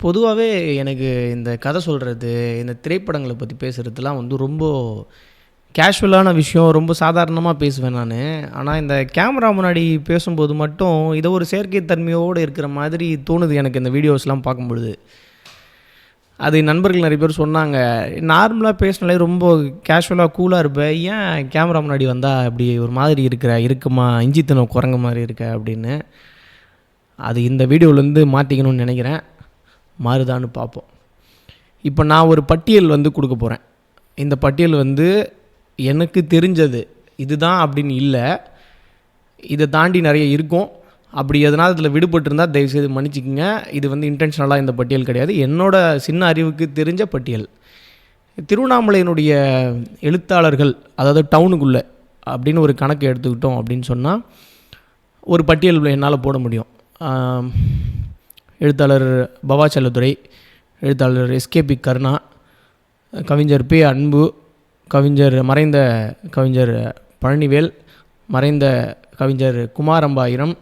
பொதுவாகவே எனக்கு இந்த கதை சொல்கிறது இந்த திரைப்படங்களை பற்றி பேசுகிறதுலாம் வந்து ரொம்ப கேஷுவலான விஷயம் ரொம்ப சாதாரணமாக பேசுவேன் நான். ஆனால் இந்த கேமரா முன்னாடி பேசும்போது மட்டும் இதை ஒரு செயற்கை தன்மையோடு இருக்கிற மாதிரி தோணுது எனக்கு இந்த வீடியோஸ்லாம் பார்க்கும்பொழுது. அது நண்பர்கள் நிறைய பேர் சொன்னாங்க நார்மலாக பேசினாலே ரொம்ப கேஷுவலாக கூலாக இருப்பேன் ஏன் கேமரா முன்னாடி வந்தால் இப்படி ஒரு மாதிரி இருக்கிற இருக்குமா? இஞ்சித்தனம் குரங்க மாதிரி இருக்க? அப்படின்னு. அது இந்த வீடியோவிலேருந்து மாற்றிக்கணும்னு நினைக்கிறேன். மாறுதான்னு பார்ப்போம். இப்போ நான் ஒரு பட்டியல் வந்து கொடுக்க போகிறேன் இந்த பட்டியல் வந்து எனக்கு தெரிஞ்சது இதுதான் அப்படின்னு இல்லை. இதை தாண்டி நிறைய இருக்கும். அப்படி எதனால் இதில் விடுபட்டிருந்தால் தயவுசெய்து மன்னிச்சிக்கங்க. இது வந்து இன்டென்ஷனலாக இந்த பட்டியல் கிடையாது. என்னோட சின்ன அறிவுக்கு தெரிஞ்ச பட்டியல். திருவண்ணாமலையினுடைய எழுத்தாளர்கள் அதாவது டவுனுக்குள்ளே அப்படின்னு ஒரு கணக்கு எடுத்துக்கிட்டோம் அப்படின்னு சொன்னால் ஒரு பட்டியல் என்னால் போட முடியும். எழுத்தாளர் பவா செல்லத்துறை எழுத்தாளர் எஸ்கேபி கருணா கவிஞர் பி அன்பு கவிஞர் மறைந்த கவிஞர் பழனிவேல் மறைந்த கவிஞர் குமாரம்பாயிரம்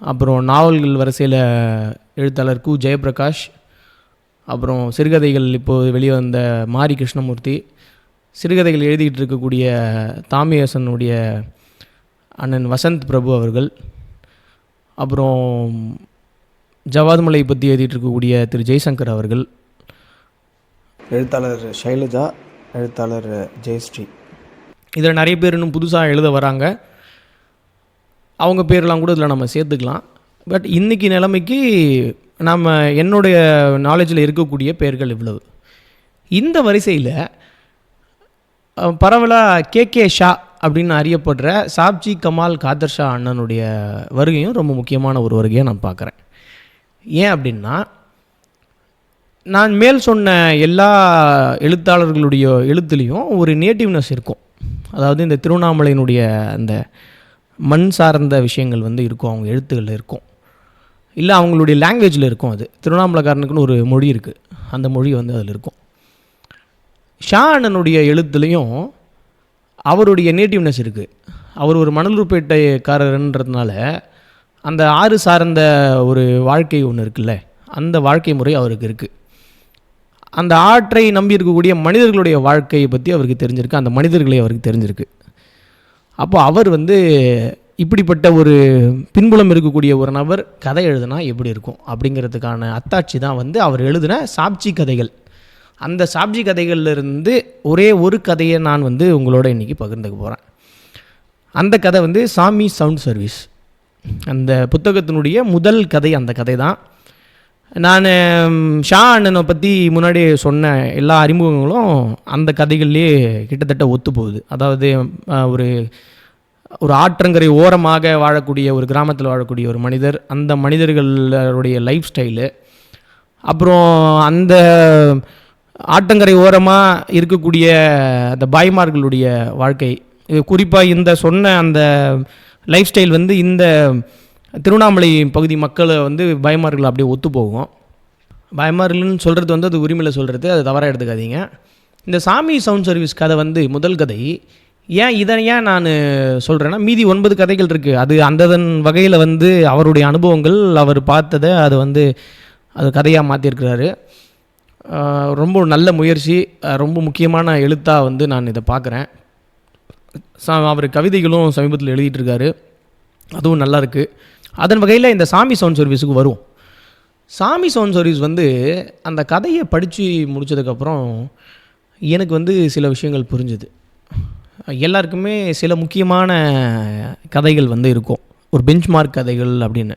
அப்புறம் நாவல்கள் வரிசையில் எழுத்தாளர் கு ஜெயபிரகாஷ் அப்புறம் சிறுகதைகள் இப்போது வெளிவந்த மாரி கிருஷ்ணமூர்த்தி சிறுகதைகள் எழுதிக்கிட்டு இருக்கக்கூடிய தாமியசனுடைய அண்ணன் வசந்த் பிரபு அவர்கள் அப்புறம் ஜவாத் மலை பற்றி எழுதிட்டு இருக்கக்கூடிய திரு ஜெய்சங்கர் அவர்கள். எழுத்தாளர் ஷைலஜா எழுத்தாளர் ஜெயஸ்ரீ. இதில் நிறைய பேர் இன்னும் புதுசாக எழுத வராங்க. அவங்க பேர்லாம் கூட இதில் நம்ம சேர்த்துக்கலாம். பட் இன்றைக்கி நிலைமைக்கு நம்ம என்னுடைய நாலேஜில் இருக்கக்கூடிய பெயர்கள் இவ்வளவு. இந்த வரிசையில் பரவலாக கே கே ஷா அப்படின்னு அறியப்படுற சாப்ஜி கமால் காதர் ஷா அண்ணனுடைய வருகையும் ரொம்ப முக்கியமான ஒரு வருகையை நான் பார்க்குறேன். ஏன் அப்படின்னா நான் மேல் சொன்ன எல்லா எழுத்தாளர்களுடைய எழுத்துலேயும் ஒரு நேட்டிவ்னஸ் இருக்கும். அதாவது இந்த திருவண்ணாமலையினுடைய அந்த மண் சார்ந்த விஷயங்கள் வந்து இருக்கும் அவங்க எழுத்துக்களில் இருக்கும். இல்லை அவங்களுடைய லாங்குவேஜில் இருக்கும் அது. திருவண்ணாமலைக்காரனுக்குன்னு ஒரு மொழி இருக்குது அந்த மொழி வந்து அதில் இருக்கும். ஷா அண்ணனுடைய எழுத்துலேயும் அவருடைய நேட்டிவ்னஸ் இருக்குது அவர் ஒரு மணலூர்பேட்டைக்காரர்ன்றதுனால அந்த ஆறு சார்ந்த ஒரு வாழ்க்கை ஒன்று இருக்குல்ல அந்த வாழ்க்கை முறை அவருக்கு இருக்குது அந்த ஆற்றை நம்பி இருக்கக்கூடிய மனிதர்களுடைய வாழ்க்கையை பற்றி அவருக்கு தெரிஞ்சிருக்கு அந்த மனிதர்களை அவருக்கு தெரிஞ்சிருக்கு. அப்போ அவர் வந்து இப்படிப்பட்ட ஒரு பின்புலம் இருக்கக்கூடிய ஒரு நபர் கதை எழுதுனா எப்படி இருக்கும் அப்படிங்கிறதுக்கான அத்தாட்சி தான் வந்து அவர் எழுதின சாப்ஜி கதைகள். அந்த சாப்ஜி கதைகள்லருந்து ஒரே ஒரு கதையை நான் வந்து உங்களோட இன்றைக்கி பகிர்ந்துக்க போகிறேன் அந்த கதை வந்து சாமி சவுண்ட் சர்வீஸ். அந்த புத்தகத்தினுடைய முதல் கதை அந்த கதை தான் நான் ஷா அண்ணனை பற்றி முன்னாடி சொன்ன எல்லா அறிமுகங்களும் அந்த கதைகள்லேயே கிட்டத்தட்ட ஒத்து போகுது அதாவது ஒரு ஒரு ஆற்றங்கரை ஓரமாக வாழக்கூடிய ஒரு கிராமத்தில் வாழக்கூடிய ஒரு மனிதர் அந்த மனிதர்களுடைய லைஃப் ஸ்டைலு. அப்புறம் அந்த ஆற்றங்கரை ஓரமாக இருக்கக்கூடிய அந்த பாய்மார்களுடைய வாழ்க்கை. இது குறிப்பாக இந்த சொன்ன அந்த லைஃப் ஸ்டைல் வந்து இந்த திருவண்ணாமலை பகுதி மக்களை வந்து பயமார்கள் அப்படியே ஒத்து போகும். பயமார்கள்னு சொல்கிறது வந்து அது உரிமையில் சொல்கிறது அது தவறாக எடுத்துக்காதீங்க. இந்த சாமி சவுண்ட் சர்வீஸ் கதை வந்து முதல் கதை. ஏன் இதை ஏன் நான் சொல்கிறேன்னா மீதி ஒன்பது கதைகள் இருக்குது அது அந்ததன் வகையில் வந்து அவருடைய அனுபவங்கள் அவர் பார்த்ததை அது வந்து அது கதையாக மாற்றிருக்கிறாரு ரொம்ப நல்ல முயற்சி ரொம்ப முக்கியமான எழுத்தாக வந்து நான் இதை பார்க்குறேன். அவர் கவிதைகளும் சமீபத்தில் எழுதிட்டு இருக்காரு அதுவும் நல்லா இருக்குது அதன் வகையில் இந்த சாமி சவுண்ட் சர்வீஸுக்கு வரும் சாமி சவுண்ட் சர்வீஸ் வந்து அந்த கதையை படித்து முடிச்சதுக்கப்புறம் எனக்கு வந்து சில விஷயங்கள் புரிஞ்சுது. எல்லாருக்குமே சில முக்கியமான கதைகள் வந்து இருக்கும். ஒரு பெஞ்ச்மார்க் கதைகள் அப்படின்னு.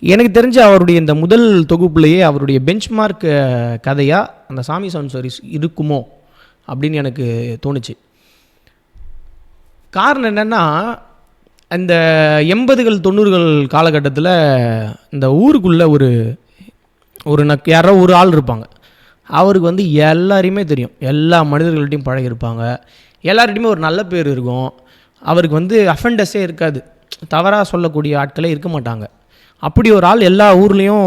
எனக்கு தெரிஞ்ச அவருடைய இந்த முதல் தொகுப்புலேயே அவருடைய பெஞ்ச்மார்க் கதையாக அந்த சாமி சவுண்ட் சர்வீஸ் இருக்குமோ அப்படின்னு எனக்கு தோணுச்சு. காரணம் என்னென்னா இந்த எண்பதுகள் தொண்ணூறுகள் காலகட்டத்தில் இந்த ஊருக்குள்ளே ஒரு ஒரு நக் யாரோ ஒரு ஆள் இருப்பாங்க. அவருக்கு வந்து எல்லாரையுமே தெரியும். எல்லா மனிதர்கள்ட்டையும் பழகியிருப்பாங்க. எல்லார்கிட்டையுமே ஒரு நல்ல பேர் இருக்கும். அவருக்கு வந்து அஃபெண்டஸே இருக்காது. தவறாக சொல்லக்கூடிய ஆட்களே இருக்க மாட்டாங்க. அப்படி ஒரு ஆள் எல்லா ஊர்லேயும்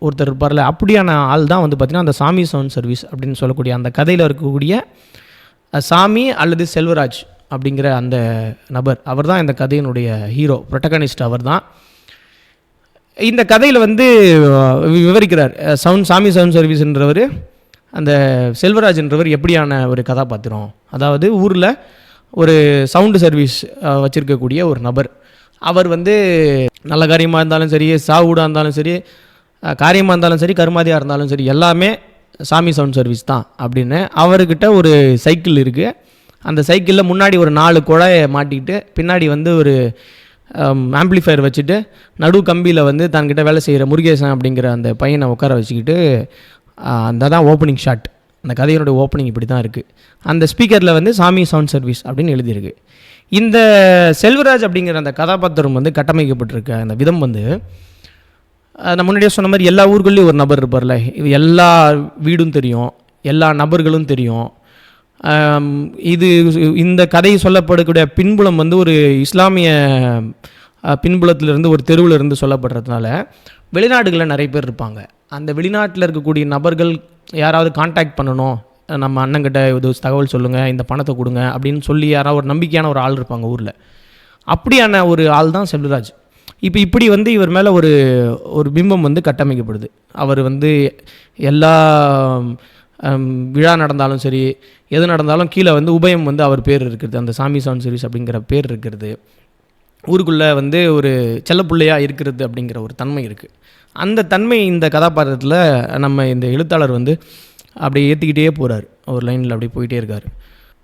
ஒருத்தர் இருப்பார்ல அப்படியான ஆள் தான் வந்து பார்த்திங்கன்னா அந்த சாமி சவுண்ட் சர்வீஸ் அப்படின்னு சொல்லக்கூடிய அந்த கதையில் இருக்கக்கூடிய சாமி அல்லது செல்வராஜ். அப்படிங்கிற அந்த நபர். அவர் தான் இந்த கதையினுடைய ஹீரோ ப்ரொட்டகனிஸ்ட் அவர் தான் இந்த கதையில் வந்து வி- விவரிக்கிறார். சவுண்ட் சாமி சவுண்ட் சர்வீஸ்ன்றவர் அந்த செல்வராஜ்ன்றவர் எப்படியான ஒரு கதாபாத்திரம். அதாவது ஊரில் ஒரு சவுண்டு சர்வீஸ் வச்சுருக்கக்கூடிய ஒரு நபர். அவர் வந்து நல்ல காரியமாக இருந்தாலும் சரி சாவுடாக இருந்தாலும் சரி காரியமாக இருந்தாலும் சரி கருமாதியாக இருந்தாலும் சரி எல்லாமே சாமி சவுண்ட் சர்வீஸ் தான் அப்படின்னு அவர்கிட்ட ஒரு சைக்கிள் இருக்குது அந்த சைக்கிளில் முன்னாடி ஒரு நாலு குழாயை மாட்டிக்கிட்டு பின்னாடி வந்து ஒரு ஆம்பிளிஃபயர் வச்சுட்டு நடு கம்பியில் வந்து தன்கிட்ட வேலை செய்கிற முருகேசன் அப்படிங்கிற அந்த பையனை உட்கார வச்சுக்கிட்டு அந்த தான் ஓப்பனிங் ஷாட் அந்த கதையினுடைய ஓப்பனிங் இப்படி தான் இருக்குது அந்த ஸ்பீக்கரில் வந்து சாமி சவுண்ட் சர்வீஸ் அப்படின்னு எழுதியிருக்கு. இந்த செல்வராஜ் அப்படிங்கிற அந்த கதாபாத்திரம் வந்து கட்டமைக்கப்பட்டிருக்க அந்த விதம் வந்து நான் முன்னாடியே சொன்ன மாதிரி எல்லா ஊர்கள்லேயும் ஒரு நபர் இருப்பார்ல. இது எல்லா வீடும் தெரியும் எல்லா நபர்களும் தெரியும். இது இந்த கதை சொல்லப்படக்கூடிய பின்புலம் வந்து ஒரு இஸ்லாமிய பின்புலத்திலிருந்து ஒரு தெருவில் இருந்து சொல்லப்படுறதுனால வெளிநாடுகளில் நிறைய பேர் இருப்பாங்க. அந்த வெளிநாட்டில் இருக்கக்கூடிய நபர்கள் யாராவது காண்டாக்ட் பண்ணணும். நம்ம அண்ணங்கிட்ட இது தகவல் சொல்லுங்கள் இந்த பணத்தை கொடுங்க அப்படின்னு சொல்லி யாராவது ஒரு நம்பிக்கையான ஒரு ஆள் இருப்பாங்க ஊரில். அப்படியான ஒரு ஆள் தான் செல்வராஜ். இப்போ இப்படி வந்து இவர் மேலே ஒரு ஒரு பிம்பம் வந்து கட்டமைக்கப்படுது. அவர் வந்து எல்லா விழா நடந்தாலும் சரி எது நடந்தாலும் கீழே வந்து உபயம் வந்து அவர் பேர் இருக்கிறது அந்த சாமி சவுண்ட் சர்வீஸ் அப்படிங்கிற பேர் இருக்கிறது ஊருக்குள்ளே வந்து ஒரு செல்லப்பிள்ளையாக இருக்கிறது அப்படிங்கிற ஒரு தன்மை இருக்குது அந்த தன்மை இந்த கதாபாத்திரத்தில் நம்ம இந்த எழுத்தாளர் வந்து அப்படியே ஏற்றிக்கிட்டே போகிறார் ஒரு லைனில் அப்படியே போயிட்டே இருக்கார்.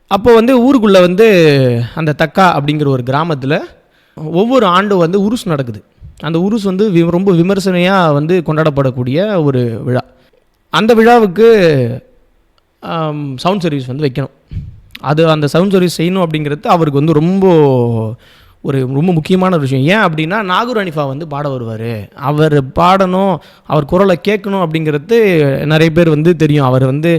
அப்போ வந்து ஊருக்குள்ளே வந்து அந்த தக்கா அப்படிங்கிற ஒரு கிராமத்தில் ஒவ்வொரு ஆண்டும் வந்து உருஸ் நடக்குது. அந்த உருஸ் வந்து வி- ரொம்ப விமர்சனையாக வந்து கொண்டாடப்படக்கூடிய ஒரு விழா. அந்த விழாவுக்கு சவுண்ட் சர்வீஸ் வந்து வைக்கணும். அது அந்த சவுண்ட் சர்வீஸ் செய்யணும் அப்படிங்கிறது அவருக்கு வந்து ரொம்ப ஒரு ரொம்ப முக்கியமான ஒரு விஷயம். ஏன் அப்படின்னா நாகூர் அனிஃபா வந்து பாட வருவார். அவர் பாடணும் அவர் குரலை கேட்கணும் அப்படிங்கிறது நிறைய பேர் வந்து தெரியும். அவர் வந்து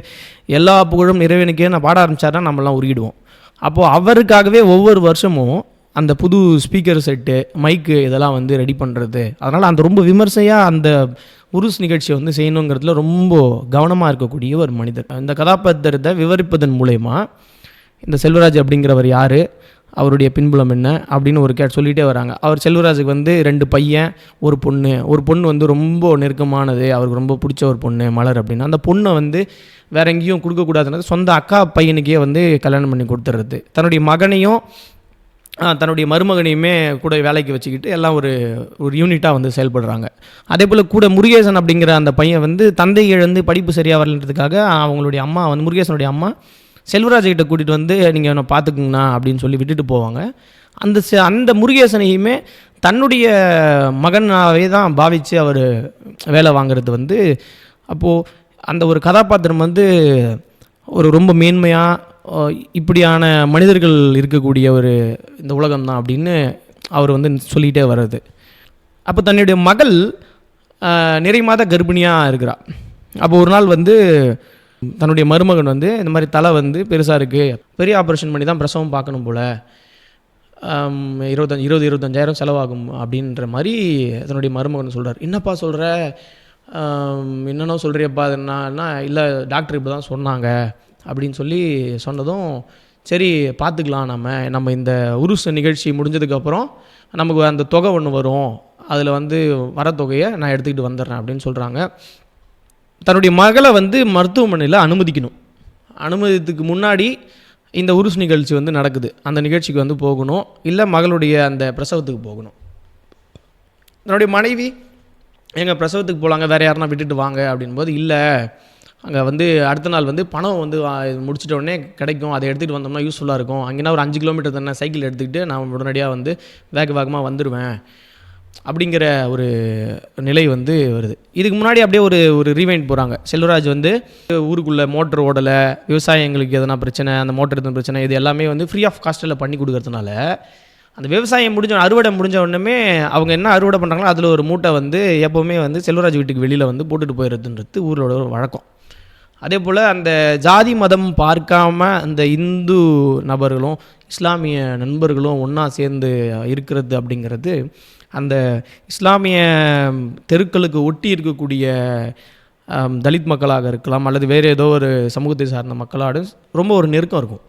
எல்லா புகழும் இறைவனுக்கே நான் பாட ஆரம்பித்தார்னா நம்மலாம் உருகிடுவோம். அப்போது அவருக்காகவே ஒவ்வொரு வருஷமும் அந்த புது ஸ்பீக்கர் செட்டு மைக்கு இதெல்லாம் வந்து ரெடி பண்ணுறது அதனால் அந்த ரொம்ப விமர்சையாக அந்த உருஸ் நிகழ்ச்சியை வந்து செய்யணுங்கிறதுல ரொம்ப கவனமாக இருக்கக்கூடிய ஒரு மனிதர். இந்த கதாபாத்திரத்தை விவரிப்பதன் மூலயமா இந்த செல்வராஜ் அப்படிங்கிறவர் யார் அவருடைய பின்புலம் என்ன அப்படின்னு ஒரு கே சொல்லிகிட்டே வராங்க. அவர் செல்வராஜுக்கு வந்து ரெண்டு பையன் ஒரு பொண்ணு. ஒரு பொண்ணு வந்து ரொம்ப நெருக்கமானது அவருக்கு ரொம்ப பிடிச்ச ஒரு பொண்ணு மலர் அப்படின்னு. அந்த பொண்ணை வந்து வேற எங்கேயும் கொடுக்கக்கூடாதுன்னு சொந்த அக்கா பையனுக்கே வந்து கல்யாணம் பண்ணி கொடுத்துட்றது தன்னுடைய மகனையும் தன்னுடைய மருமகனையுமே கூட வேலைக்கு வச்சுக்கிட்டு எல்லாம் ஒரு ஒரு யூனிட்டாக வந்து செயல்படுறாங்க. அதே போல் கூட முருகேசன் அப்படிங்கிற அந்த பையன் வந்து தந்தை இழந்து படிப்பு சரியாக வரலன்றதுக்காக அவங்களுடைய அம்மா வந்து முருகேசனுடைய அம்மா செல்வராஜ்கிட்ட கூட்டிகிட்டு வந்து நீங்கள் என்ன பார்த்துக்குங்கண்ணா அப்படின்னு சொல்லி விட்டுட்டு போவாங்க. அந்த ச அந்த முருகேசனையுமே தன்னுடைய மகனாகவே தான் பாவித்து அவர் வேலை வாங்குறது வந்து அப்போது அந்த ஒரு கதாபாத்திரம் வந்து ஒரு ரொம்ப மேன்மையாக இப்படியான மனிதர்கள் இருக்கக்கூடிய ஒரு இந்த உலகம் தான் அப்படின்னு அவர் வந்து சொல்லிகிட்டே வர்றது. அப்போ தன்னுடைய மகள் நிறை மாத கர்ப்பிணியாக இருக்கிறா. அப்போ ஒரு நாள் வந்து தன்னுடைய மருமகன் வந்து இந்த மாதிரி தலை வந்து பெருசாக இருக்குது பெரிய ஆப்ரேஷன் பண்ணி தான் பிரசவம் பார்க்கணும் போல். இருபத்தஞ்சி இருபது இருபத்தஞ்சாயிரம் செலவாகும் அப்படின்ற மாதிரி தன்னுடைய மருமகன் சொல்கிறார் என்னப்பா சொல்கிற என்னென்ன சொல்கிறியப்பா அது என்னன்னா இல்லை டாக்டர் இப்படி தான் சொன்னாங்க. அப்படின்னு சொல்லி சொன்னதும் சரி பார்த்துக்கலாம் நம்ம. நம்ம இந்த உருஸ் நிகழ்ச்சி முடிஞ்சதுக்கப்புறம் நமக்கு அந்த தொகை ஒன்று வரும். அதில் வந்து வர தொகையை நான் எடுத்துக்கிட்டு வந்துடுறேன் அப்படின்னு சொல்கிறாங்க தன்னுடைய மகளை வந்து மருத்துவமனையில் அனுமதிக்கணும். அனுமதித்துக்கு முன்னாடி இந்த உருஸ் நிகழ்ச்சி வந்து நடக்குது. அந்த நிகழ்ச்சிக்கு வந்து போகணும். இல்லை மகளுடைய அந்த பிரசவத்துக்கு போகணும். தன்னுடைய மனைவி எங்கள் பிரசவத்துக்கு போகலாங்க வேறு யாருன்னா விட்டுட்டு வாங்க. அப்படின்போது இல்லை அங்கே வந்து அடுத்த நாள் வந்து பணம் வந்து முடிச்சிட்ட உடனே கிடைக்கும். அதை எடுத்துகிட்டு வந்தோம்னா யூஸ்ஃபுல்லாக இருக்கும். அங்கேனா ஒரு அஞ்சு கிலோமீட்டர் தானே சைக்கிள் எடுத்துக்கிட்டு நான் உடனடியாக வந்து வேக வேகமாக வந்துடுவேன் அப்படிங்கிற ஒரு நிலை வந்து வருது. இதுக்கு முன்னாடி அப்படியே ஒரு ஒரு ரீவைண்ட் போகிறாங்க செல்வராஜ் வந்து ஊருக்குள்ளே மோட்டர் ஓடலை விவசாயங்களுக்கு எதனா பிரச்சனை அந்த மோட்டர் எதுனா பிரச்சனை இது எல்லாமே வந்து ஃப்ரீ ஆஃப் காஸ்ட்டில் பண்ணி கொடுக்கறதுனால அந்த விவசாயம் முடிஞ்ச அறுவடை முடிஞ்ச உடனே அவங்க என்ன அறுவடை பண்ணுறாங்களோ அதில் ஒரு மூட்டை வந்து எப்போவுமே வந்து செல்வராஜ் வீட்டுக்கு வெளியில் வந்து போட்டுட்டு போயிடுறதுன்றது ஊரோட ஒரு வழக்கம். அதே போல் அந்த ஜாதி மதம் பார்க்காம அந்த இந்து நபர்களும் இஸ்லாமிய நண்பர்களும் ஒன்றா சேர்ந்து இருக்கிறது அப்படிங்கிறது அந்த இஸ்லாமிய தெருக்களுக்கு ஒட்டி இருக்கக்கூடிய தலித் மக்களாக இருக்கலாம் அல்லது வேறு ஏதோ ஒரு சமூகத்தை சார்ந்த மக்களாக ரொம்ப ஒரு நெருக்கம் இருக்கும்.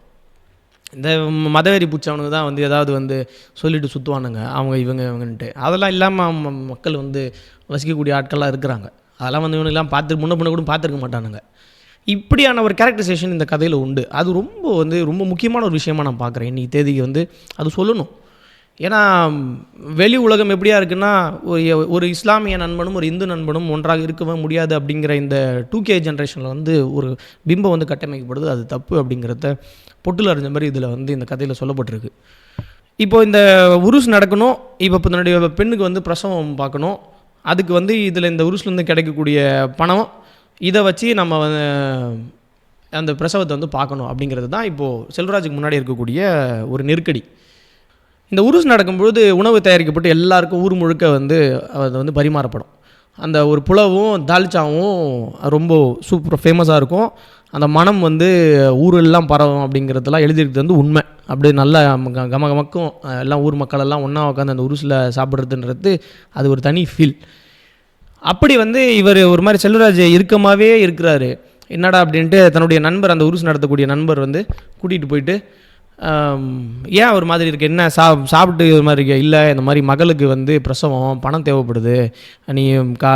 இந்த மதவெறி பிடிச்சவனுங்க தான் வந்து ஏதாவது வந்து சொல்லிட்டு சுற்றுவானுங்க அவங்க இவங்க இவங்கன்ட்டு. அதெல்லாம் இல்லாமல் மக்கள் வந்து வசிக்கக்கூடிய ஆட்கள்லாம் இருக்கிறாங்க. அதெல்லாம் வந்து இவனுக்கெல்லாம் பார்த்து முன்ன பின்ன கூட பார்த்துருக்க மாட்டானுங்க. இப்படியான ஒரு கேரக்டரைசேஷன் இந்த கதையில் உண்டு. அது ரொம்ப வந்து ரொம்ப முக்கியமான ஒரு விஷயமா நான் பார்க்குறேன். இன்றைக்கி தேதிக்கு வந்து அது சொல்லணும். ஏன்னா வெளி உலகம் எப்படியா இருக்குன்னா ஒரு ஒரு இஸ்லாமிய நண்பனும் ஒரு இந்து நண்பனும் ஒன்றாக இருக்கவே முடியாது அப்படிங்கிற இந்த டூ கே ஜென்ரேஷனில் வந்து ஒரு பிம்பம் வந்து கட்டமைக்கப்படுது. அது தப்பு அப்படிங்கிறத பொட்டில் அறிஞ்ச மாதிரி இதில் வந்து இந்த கதையில் சொல்லப்பட்டிருக்கு. இப்போ இந்த உருஸ் நடக்கணும். இப்போ இப்போ தன்னுடைய பெண்ணுக்கு வந்து பிரசவம் பார்க்கணும். அதுக்கு வந்து இதில் இந்த உருஸ்லேருந்து கிடைக்கக்கூடிய பணம் இதை வச்சு நம்ம அந்த பிரசவத்தை வந்து பார்க்கணும் அப்படிங்கிறது தான் இப்போது செல்வராஜுக்கு முன்னாடி இருக்கக்கூடிய ஒரு நெருக்கடி. இந்த உருஸ் நடக்கும்பொழுது உணவு தயாரிக்கப்பட்டு எல்லாருக்கும் ஊர் முழுக்க வந்து அது வந்து பரிமாறப்படும். அந்த ஒரு புலவும் தால்ச்சாவும் ரொம்ப சூப்பர் ஃபேமஸாக இருக்கும். அந்த மனம் வந்து ஊரெல்லாம் பரவும் அப்படிங்கிறதெல்லாம் எழுதியிருக்கிறது வந்து உண்மை. அப்படியே நல்லா க- கம கமக்கும் எல்லாம் ஊர் மக்கள் எல்லாம் ஒன்றா உட்காந்து அந்த உருசில் சாப்பிட்றதுன்றது அது ஒரு தனி ஃபீல் அப்படி வந்து இவர் ஒரு மாதிரி செல்வராஜ் இறுக்கமாகவே இருக்கிறாரு. என்னடா அப்படின்ட்டு தன்னுடைய நண்பர் அந்த உருஸ் நடத்தக்கூடிய நண்பர் வந்து கூட்டிகிட்டு போயிட்டு ஏன் ஒரு மாதிரி இருக்குது என்ன சா சாப்பிட்டு ஒரு மாதிரி இருக்கு? இல்லை இந்த மாதிரி மகளுக்கு வந்து பிரசவம் பணம் தேவைப்படுது. நீ கா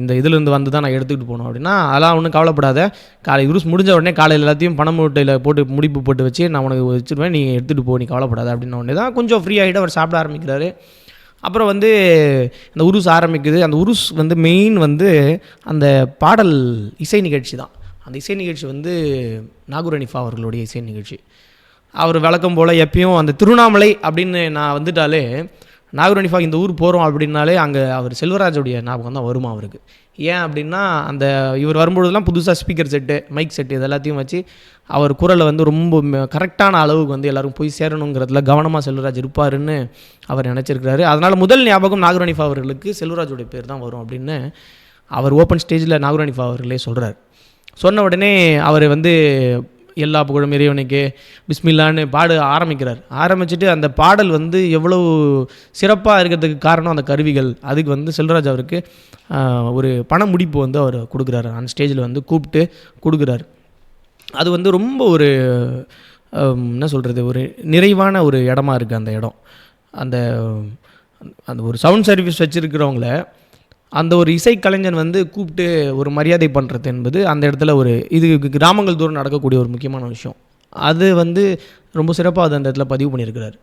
இந்த இதுலேருந்து வந்து தான் நான் எடுத்துக்கிட்டு போகணும் அப்படின்னா அதெல்லாம் ஒன்றும் கவலைப்படாத. காலை உருஸ் முடிஞ்ச உடனே காலையில் எல்லாத்தையும் பணம் மூட்டையில் போட்டு முடிப்பு போட்டு வச்சு நான் உனக்கு வச்சுருவேன் நீ எடுத்துகிட்டு போ நீ கவலைப்படாத அப்படின்ன உடனே தான் கொஞ்சம் ஃப்ரீ ஆகிட்டு அவர் சாப்பிட ஆரம்பிக்கிறாரு. அப்புறம் வந்து இந்த உருஸ் ஆரம்பிக்குது. அந்த உருஸ் வந்து மெயின் வந்து அந்த பாடல் இசை நிகழ்ச்சி தான். அந்த இசை நிகழ்ச்சி வந்து நாகூர் அனிஃபா அவர்களுடைய இசை நிகழ்ச்சி. அவர் வழக்கம் போல் எப்பயும் அந்த திருவண்ணாமலை அப்படின்னு நான் வந்துட்டாலே நாகூர் இந்த ஊர் போகிறோம் அப்படின்னாலே அங்கே அவர் செல்வராஜுடைய ஞாபகம் தான் வருமா அவருக்கு. ஏன் அப்படின்னா அந்த இவர் வரும்பொழுதுலாம் புதுசாக ஸ்பீக்கர் செட்டு மைக் செட்டு இது எல்லாத்தையும் வச்சு அவர் குரலை வந்து ரொம்ப கரெக்டான அளவுக்கு வந்து எல்லாரும் போய் சேரணுங்கிறதுல கவனமாக செல்வராஜ் இருப்பாருன்னு அவர் நினச்சிருக்கிறாரு. அதனால் முதல் ஞாபகம் நாகரணிஃபா அவர்களுக்கு செல்வராஜுடைய பேர் தான் வரும் அப்படின்னு அவர் ஓப்பன் ஸ்டேஜில் நாகரணிஃபா அவர்களே சொல்கிறார் சொன்ன உடனே அவர் வந்து எல்லா புகழும் இறைவனுக்கு. பிஸ்மில்லான்னு பாட ஆரம்பிக்கிறார். ஆரம்பிச்சுட்டு அந்த பாடல் வந்து எவ்வளவு சிறப்பாக இருக்கிறதுக்கு காரணம் அந்த கருவிகள். அதுக்கு வந்து செல்வராஜ் அவருக்கு ஒரு பண முடிப்பு வந்து அவர் கொடுக்குறாரு. அந்த ஸ்டேஜில் வந்து கூப்பிட்டு கொடுக்குறாரு. அது வந்து ரொம்ப ஒரு என்ன சொல்கிறது ஒரு நிறைவான ஒரு இடமா இருக்குது அந்த இடம். அந்த அந்த ஒரு சவுண்ட் சர்வீஸ் வச்சுருக்கிறவங்கள அந்த ஒரு இசைக்கலைஞன் வந்து கூப்பிட்டு ஒரு மரியாதை பண்ணுறது என்பது அந்த இடத்துல ஒரு இது கிராமங்கள் தூரம் நடக்கக்கூடிய ஒரு முக்கியமான விஷயம். அது வந்து ரொம்ப சிறப்பாக அது அந்த இடத்துல பதிவு பண்ணியிருக்கிறாரு.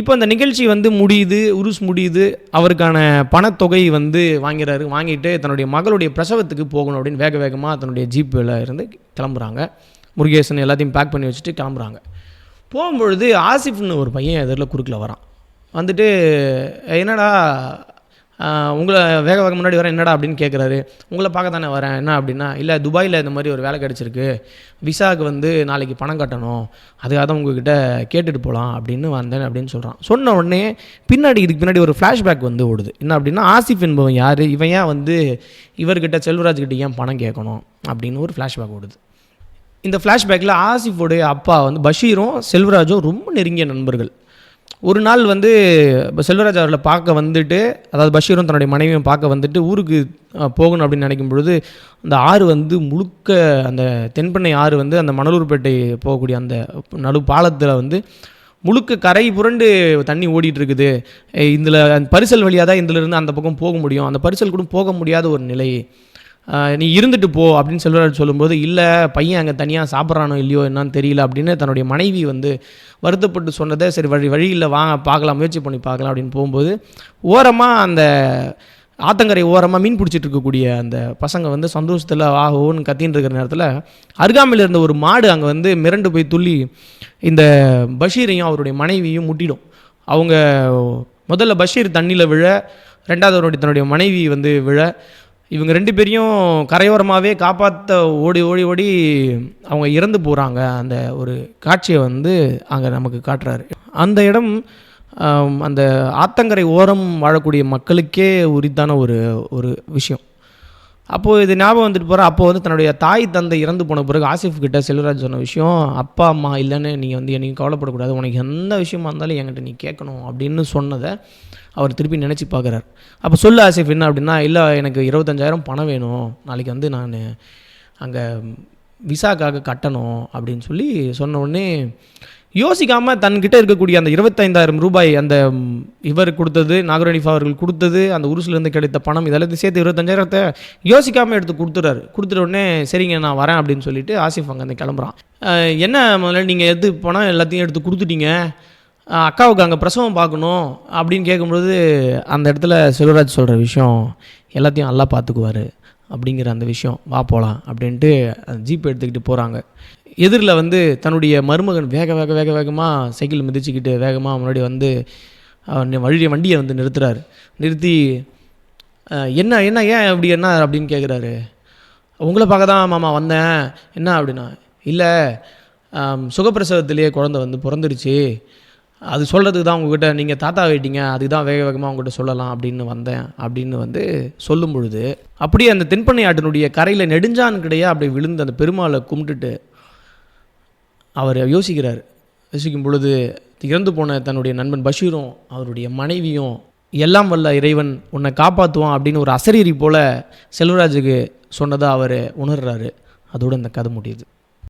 இப்போ அந்த நிகழ்ச்சி வந்து முடியுது உருஸ் முடியுது அவருக்கான பணத்தொகை வந்து வாங்கிறாரு வாங்கிட்டு தன்னுடைய மகளுடைய பிரசவத்துக்கு போகணும் அப்படின்னு வேக வேகமாக தன்னுடைய ஜீப்பில் இருந்து கிளம்புறாங்க. முருகேசன் எல்லாத்தையும் பேக் பண்ணி வச்சுட்டு கிளம்புறாங்க. போகும்பொழுது ஆசிஃப்னு ஒரு பையன் எதிரில் குறுக்கில் வரான். வந்துட்டு என்னடா உங்களை வேக வேக முன்னாடி வரேன் என்னடா அப்படின்னு கேட்குறாரு உங்களை பார்க்க தானே வரேன் என்ன அப்படின்னா இல்லை துபாயில் இந்த மாதிரி ஒரு வேலை கிடச்சிருக்கு. விசாவுக்கு வந்து நாளைக்கு பணம் கட்டணும். அதுக்காக தான் உங்ககிட்ட கேட்டுட்டு போகலாம் அப்படின்னு வந்தேன் அப்படின்னு சொல்கிறான் சொன்ன உடனே பின்னாடி இதுக்கு பின்னாடி ஒரு ஃப்ளாஷ்பேக் வந்து ஓடுது. என்ன அப்படின்னா ஆசிஃப் என்பவன் யார்? இவன் ஏன் வந்து இவர்கிட்ட செல்வராஜ் கிட்ட ஏன் பணம் கேட்கணும் அப்படின்னு ஒரு ஃப்ளாஷ்பேக் ஓடுது. இந்த ஃப்ளாஷ்பேக்கில் ஆசிஃபோடைய அப்பா வந்து பஷீரும் செல்வராஜும் ரொம்ப நெருங்கிய நண்பர்கள். ஒரு நாள் வந்து செல்வராஜ் அவர்களை பார்க்க வந்துட்டு அதாவது பஷீரும் தன்னுடைய மனைவியும் பார்க்க வந்துட்டு ஊருக்கு போகணும் அப்படின்னு நினைக்கும் பொழுது அந்த ஆறு வந்து முழுக்க அந்த தென்பெண்ணை ஆறு வந்து அந்த மணலூர்பேட்டை போகக்கூடிய அந்த நடு பாலத்தில் வந்து முழுக்க கரை புரண்டு தண்ணி ஓடிட்டு இருக்குது இதில் பரிசல் வழியாக தான் இதிலிருந்து அந்த பக்கம் போக முடியும். அந்த பரிசல் கூட போக முடியாத ஒரு நிலை. நீ இருந்துட்டு போ அப்படின்னு செல்வராஜ் சொல்லும்போது இல்லை பையன் அங்கே தனியாக சாப்பிட்றானோ இல்லையோ என்னன்னு தெரியல அப்படின்னு தன்னுடைய மனைவி வந்து வருத்தப்பட்டு சொன்னதை சரி வழி வழியில் வாங்க பார்க்கலாம் முயற்சி பண்ணி பார்க்கலாம் அப்படின்னு போகும்போது ஓரமாக அந்த ஆத்தங்கரை ஓரமாக மீன் பிடிச்சிட்டு இருக்கக்கூடிய அந்த பசங்க வந்து சந்தோஷத்தில் ஆகோன்னு கத்தின்னு இருக்கிற நேரத்தில் அருகாமையில் இருந்த ஒரு மாடு அங்கே வந்து மிரண்டு போய் துள்ளி இந்த பஷீரையும் அவருடைய மனைவியும் முட்டிடும். அவங்க முதல்ல பஷீர் தண்ணியில் விழ ரெண்டாவது அவருடைய தன்னுடைய மனைவி வந்து விழ இவங்க ரெண்டு பேரையும் கரையோரமாகவே காப்பாற்ற ஓடி ஓடி ஓடி அவங்க இறந்து போகிறாங்க அந்த ஒரு காட்சியை வந்து அங்கே நமக்கு காட்டுறாரு. அந்த இடம் அந்த ஆத்தங்கரை ஓரம் வாழக்கூடிய மக்களுக்கே உரித்தான ஒரு ஒரு விஷயம். அப்போது இது ஞாபகம் வந்துட்டு போகிற அப்போ வந்து தன்னுடைய தாய் தந்தை இறந்து போன பிறகு ஆசிஃப் கிட்ட செல்வராஜ் சொன்ன விஷயம் அப்பா அம்மா இல்லைன்னு நீங்கள் வந்து என்னைக்கு கவலைப்படக்கூடாது. உனக்கு எந்த விஷயமா இருந்தாலும் என்கிட்ட நீ கேட்கணும் அப்படின்னு சொன்னதை அவர் திருப்பி நினச்சி பார்க்குறாரு. அப்போ சொல்லு ஆசிஃப் என்ன அப்படின்னா இல்லை எனக்கு இருபத்தஞ்சாயிரம் பணம் வேணும். நாளைக்கு வந்து நான் அங்கே விசாக்காக கட்டணும் அப்படின்னு சொல்லி சொன்ன உடனே யோசிக்காமல் தன்கிட்ட இருக்கக்கூடிய அந்த இருபத்தைந்தாயிரம் ரூபாய் அந்த இவர் கொடுத்தது நாகரணிஃபா அவர்கள் கொடுத்தது அந்த உருசுலேருந்து கிடைத்த பணம் இதெல்லாத்தையும் சேர்த்து இருபத்தஞ்சாயிரத்தை யோசிக்காமல் எடுத்து கொடுத்துறாரு. கொடுத்துட்ட உடனே சரிங்க நான் வரேன் அப்படின்னு சொல்லிட்டு ஆசிஃப் அங்கேருந்து கிளம்புறான். என்ன முதல்ல நீங்கள் எது பணம் எல்லாத்தையும் எடுத்து கொடுத்துட்டீங்க? அக்காவுக்கு அங்கே பிரசவம் பார்க்கணும் அப்படின்னு கேட்கும்பொழுது அந்த இடத்துல செல்வராஜ் சொல்கிற விஷயம் எல்லாத்தையும் நல்லா பார்த்துக்குவார் அப்படிங்கிற அந்த விஷயம் வா போகலாம் அப்படின்ட்டு அந்த ஜீப் எடுத்துக்கிட்டு போகிறாங்க எதிரில் வந்து தன்னுடைய மருமகன் வேக வேக வேக வேகமாக சைக்கிள் மிதிச்சுக்கிட்டு வேகமாக முன்னாடி வந்து வழிய வண்டியை வந்து நிறுத்துறாரு. நிறுத்தி என்ன என்ன ஏன் அப்படி என்ன அப்படின்னு கேட்குறாரு உங்களை பார்க்க தான் மாமா வந்தேன். என்ன அப்படின்னா இல்லை சுகப்பிரசவத்திலேயே குழந்தை வந்து பிறந்துருச்சு. அது சொல்கிறதுக்கு தான் உங்ககிட்ட நீங்கள் தாத்தா ஆயிட்டீங்க அதுக்கு தான் வேக வேகமாக உங்ககிட்ட சொல்லலாம் அப்படின்னு வந்தேன் அப்படின்னு வந்து சொல்லும் பொழுது அப்படியே அந்த தென்பண்ணை ஆட்டினுடைய கரையில் நெடுஞ்சான் கிடையாது அப்படி விழுந்து அந்த பெருமாளை கும்பிட்டுட்டு அவர் யோசிக்கிறார். யோசிக்கும் பொழுது இறந்து போன தன்னுடைய நண்பன் பஷீரும் அவருடைய மனைவியும் எல்லாம் வல்ல இறைவன் உன்னை காப்பாற்றுவான் அப்படின்னு ஒரு அசரீரி போல செல்வராஜுக்கு சொன்னதாக அவர் உணர்றாரு. அதோடு அந்த கதை முடியுது.